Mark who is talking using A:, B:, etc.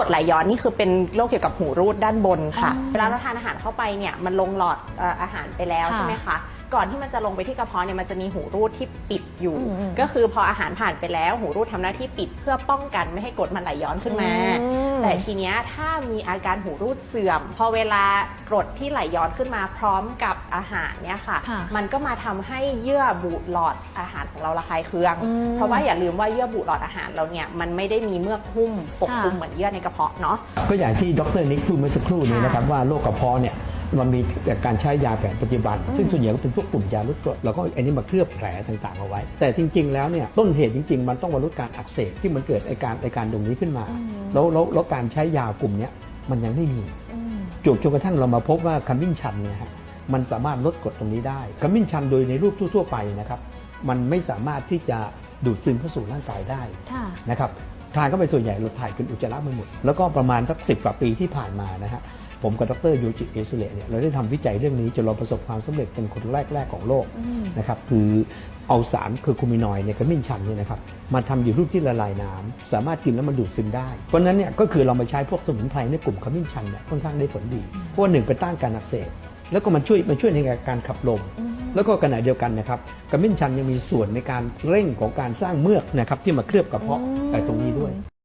A: กรดไหลย้อนนี่คือเป็นโรคเกี่ยวกับหูรูดด้านบนค่ะ
B: อ๋อ
A: เวลาเราทานอาหารเข้าไปเนี่ยมันลงหลอดเอ่ออาหารไปแล้ว
B: ค่ะ
A: ใช่ไหมคะ ก่อนที่มันจะลงไปที่กระเพาะเนี่ยมันจะมีหูรูดที่ปิดอยู่
B: อืมอืม
A: ก็คือพออาหารผ่านไปแล้วหูรูดทำหน้าที่ปิดเพื่อป้องกันไม่ให้กรดมันไหลย้อนขึ้นมา
B: อืม
A: แต่ทีเนี้ยถ้ามีอาการหูรูดเสื่อม พอเวลากรดที่ไหลย้อนขึ้นมาพร้อมกับอาหารเนี่ยค่ะ
B: ค่ะ
A: มันก็มาทำให้เยื่อบุหลอดอาหารของเราระคายเคือง
B: อืม
A: เพราะว่าอย่าลืมว่าเยื่อบุหลอดอาหารเราเนี่ยมันไม่ได้มีเมือกหุ้มปกคลุม
B: ค่ะ
A: เหมือนเยื่อในกระเพาะเนาะ
C: ก็อย่างที่ดรนิกพูดเมื่อสักครู่นี้
A: ค่ะ
C: นะครับว่าโรคกระเพาะเนี่ย มันมีการใช้ยาแผนปัจจุบัน ซึ่งส่วนใหญ่ก็เป็นพวกกลุ่มยาลดกรดแล้วก็อันนี้มาเคลือบแผลต่างๆเอาไว้ แต่จริง ๆ แล้วเนี่ยต้นเหตุจริง ๆ มันต้องมาลดการอักเสบที่มันเกิดไอการไอการตรงนี้ขึ้นมา
B: อืม
C: แล้วแล้วแล้วการใช้ยากลุ่มเนี้ยมันยังไม่มี
B: อืม
C: จนจนกระทั่งเรามาพบว่าขมิ้นชันเนี่ยฮะมันสามารถลดกรดตรงนี้ได้ขมิ้นชันโดยในรูปทั่วๆไปนะครับมันไม่สามารถที่จะดูดซึมเข้าสู่ร่างกายได้
B: ค่ะ
C: นะครับทานเข้าไปส่วนใหญ่เราถ่ายเป็นอุจจาระไปหมด แล้วก็ประมาณสักสิกว่าปีที่ผ่านมานะฮะ ผมกับดรยูจิเอสุเลเนี่ยเราได้ทำวิจัยเรื่องนี้จนเราประสบความสำเร็จเป็นคนแรก ๆ ของโลก
B: อืม
C: นะครับคือเอาสารคือคูมินอยด์ในกระมิ้นชันเนี่ยนะครับมาทำอยู่รูปที่ละลายน้ำสามารถกินแล้วมันดูดซึมได้ เพราะฉะนั้นเนี่ยก็คือเรามาใช้พวกสมุนไพรในกลุ่มขมิ้นชันเนี่ยค่อนข้างได้ผลดีเพราะว่าหนึ่งไปต้านการอักเสบแล้วก็มันช่วยมันช่วยในการขับลม
B: อืม
C: แล้วก็ขณะเดียวกันนะครับกระมิ้นชันยังมีส่วนในการเร่งของการสร้างเมือกนะครับที่มาเคลือบกระเพาะ
B: อืม
C: ไอ้ตรงนี้ด้วย